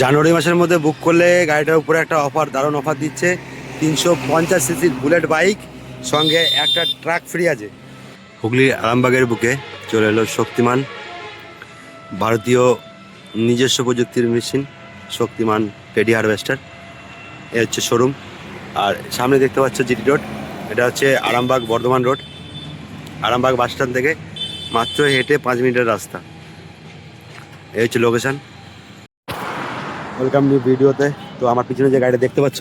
জানুয়ারি মাসের মধ্যে বুক করলে গাড়িটার উপরে একটা অফার দারুণ অফার দিচ্ছে। তিনশো পঞ্চাশ সিসির বুলেট বাইক সঙ্গে একটা ট্রাক ফ্রি আছে। হুগলির আরামবাগের বুকে চলে এলো শক্তিমান। ভারতীয় নিজস্ব প্রযুক্তির মেশিন শক্তিমান পেডি হারভেস্টার এ হচ্ছে শোরুম আর সামনে দেখতে পাচ্ছ জিটি রোড এটা হচ্ছে Arambagh Bardhaman road Arambagh bus stand থেকে মাত্র হেঁটে পাঁচ মিনিটের রাস্তা। এই হচ্ছে লোকেশন ওয়েলকাম নিউ ভিডিওতে তো। আমার পিছনে যে গাড়িটা দেখতে পাচ্ছ,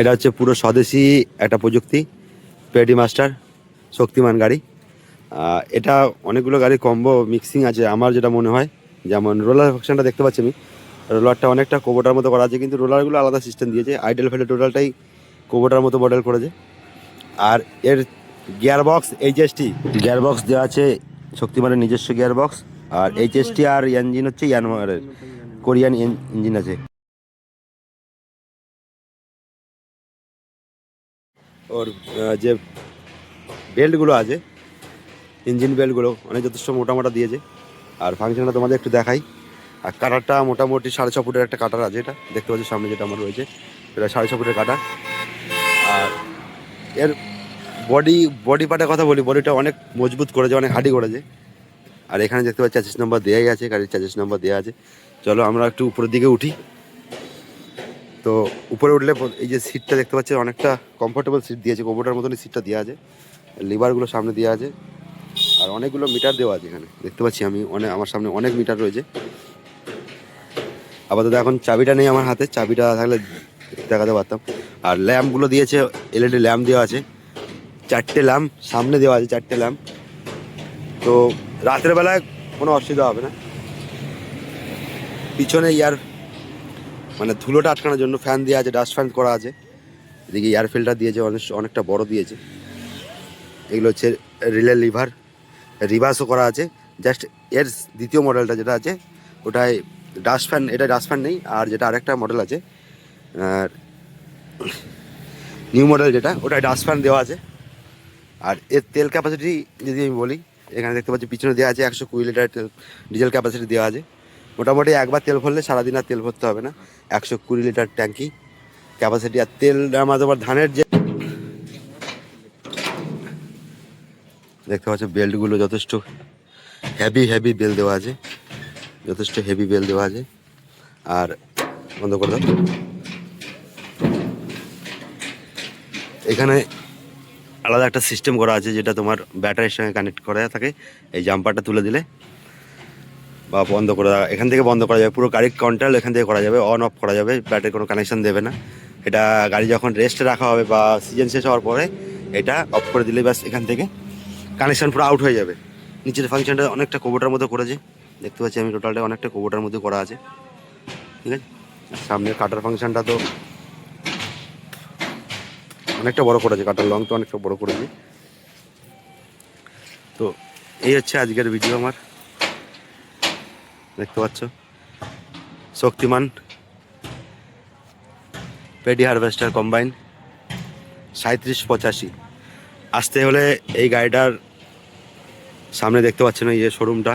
এটা হচ্ছে পুরো স্বদেশি একটা প্রযুক্তি পেডি মাস্টার শক্তিমান গাড়ি। এটা অনেকগুলো গাড়ি কম্বো মিক্সিং আছে, আমার যেটা মনে হয়। যেমন রোলার ফাংশনটা দেখতে পাচ্ছি আমি। রোলারটা অনেকটা কোবোটার মতো করা আছে, কিন্তু রোলারগুলো আলাদা সিস্টেম দিয়েছে। আইডেল ফেডেল টোটালটাই কোবোটার মতো মডেল করেছে। আর এর gear box HST gear box দেওয়া আছে, শক্তিমানের নিজস্ব গিয়ার বক্স আর এইচএসটি আর ইঞ্জিন হচ্ছে ইয়ানমারের কোরিয়ান ইঞ্জিন আছে। ওর যে বেল্টগুলো আছে, ইঞ্জিন বেল্টগুলো, অনেক যথেষ্ট মোটা মোটা দিয়েছে। আর ফাংশনটা তোমাদের একটু দেখাই। আর কাটারটা মোটামুটি সাড়ে ছ ফুটের একটা কাটার আছে এটা। দেখতে পাচ্ছি সামনে যেটা আমার রয়েছে, এটা সাড়ে ছ ফুটের কাটার। আর এর বডি বডি পার্টের কথা বলি, বডিটা অনেক মজবুত করেছে, অনেক হাডি করেছে। আর এখানে দেখতে পাচ্ছি চার্জেস নাম্বার দেওয়াই আছে, গাড়ির চার্জেস নাম্বার দেওয়া আছে। চলো আমরা একটু উপরের দিকে উঠি। তো উপরে উঠলে এই যে সিটটা দেখতে পাচ্ছি অনেকটা কমফোর্টেবল সিট দিয়েছে কম্পিউটার মতনই সিটটা দেওয়া আছে। লিভারগুলো সামনে দেওয়া আছে। আর অনেকগুলো মিটার দেওয়া আছে এখানে। দেখতে পাচ্ছি আমি অনেক আমার সামনে অনেক মিটার রয়েছে। আপাতত এখন চাবিটা নেই আমার হাতে। চাবিটা থাকলে দেখাতে পারতাম। আর ল্যাম্পগুলো দিয়েছে এলইডি ল্যাম্প দেওয়া আছে। চারটে ল্যাম্প সামনে দেওয়া আছে, চারটে ল্যাম্প তো রাতের বেলায় কোনো অসুবিধা হবে না। পিছনে ইয়ার মানে ধুলোটা আটকানোর জন্য ফ্যান দেওয়া আছে ডাস্ট ফ্যান করা আছে। এদিকে এয়ার ফিল্টার দিয়েছে অনেক অনেকটা বড় দিয়েছে। এগুলো হচ্ছে রিলে লিভার রিভার্সও করা আছে। জাস্ট এর দ্বিতীয় মডেলটা যেটা আছে, ওটায় ডাস্ট ফ্যান এটা ডাস্ট ফ্যান নেই, আর যেটা আরেকটা মডেল আছে, আর নিউ মডেল যেটা, ওটায় ডাস্ট ফ্যান দেওয়া আছে। আর এর তেল ক্যাপাসিটি যদি আমি বলি, এখানে দেখতে পাচ্ছি পিছনে দেওয়া আছে একশো কুড়ি লিটার ডিজেল ক্যাপাসিটি দেওয়া আছে। মোটামুটি একবার তেল ভরলে সারাদিন আর তেল ভরতে হবে না। একশো কুড়ি লিটার ট্যাঙ্কি। ক্যাপাসিটি আর তেল আমাদের আবার ধানের যে দেখতে পাচ্ছ, বেল্টগুলো যথেষ্ট হেভি হেভি বেল দেওয়া আছে। যথেষ্ট হেভি বেল দেওয়া আছে। আর বন্ধ করে দাও। এখানে আলাদা একটা সিস্টেম করা আছে যেটা তোমার ব্যাটারির সঙ্গে কানেক্ট করা থাকে। এই জাম্পারটা তুলে দিলে বা বন্ধ করে এখান থেকে বন্ধ করা যাবে। পুরো গাড়ির কন্ট্রোল এখান থেকে করা যাবে অন অফ করা যাবে ব্যাটারি কোনো কানেকশন দেবে না। এটা গাড়ি যখন রেস্টে রাখা হবে বা সিজন শেষ হওয়ার পরে, এটা অফ করে দিলে ব্যাস এখান থেকে কানেকশন পুরো আউট হয়ে যাবে। নিচের ফাংশনটা অনেকটা কোবোটার মতো করেছে। দেখতে পাচ্ছি আমি টোটালটা অনেকটা কোবোটার মধ্যে করা আছে। ঠিক আছে? সামনের কাটার ফাংশনটা তো অনেকটা বড় করেছে কাটার লং তো অনেকটা বড় করেছে। তো এই হচ্ছে আজকের ভিডিও আমার। দেখতে পাচ্ছ? শক্তিমান। পেডি হারভেস্টার কম্বাইন সাঁত্রিশ পঁচাশি। আসতে হলে এই গাড়িটার সামনে দেখতে পাচ্ছেন এই যে শোরুমটা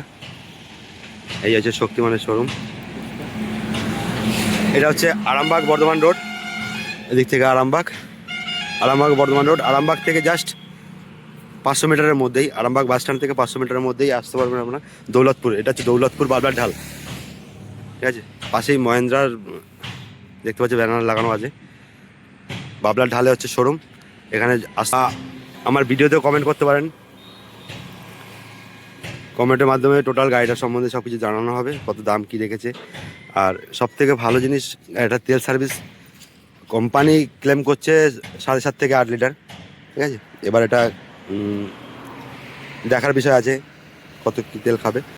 এই হচ্ছে শক্তিমানের শোরুম এটা হচ্ছে আরামবাগ বর্ধমান রোড। এদিক থেকে আরামবাগ। আরামবাগ বর্ধমান রোড। আরামবাগ থেকে জাস্ট পাঁচশো মিটারের মধ্যেই, আরামবাগ বাস স্ট্যান্ড থেকে পাঁচশো মিটারের মধ্যেই আসতে পারবেন আপনারা। দৌলতপুর, এটা হচ্ছে দৌলতপুর বাবলার ঢাল। ঠিক আছে? পাশেই মহেন্দ্রার, দেখতে পাচ্ছি ব্যানার লাগানো আছে। বাবলার ঢালে হচ্ছে শোরুম এখানে আসা আমার ভিডিওতেও কমেন্ট করতে পারেন। কমেন্টের মাধ্যমে টোটাল গাড়িটার সম্বন্ধে সব কিছু জানানো হবে, কত দাম, কি রেখেছে। আর সব থেকে ভালো জিনিস, এটা তেল সার্ভিস কোম্পানি ক্লেম করছে সাড়ে সাত থেকে আট লিটার। ঠিক আছে? এবার এটা দেখার বিষয় আছে কত কী তেল খাবে।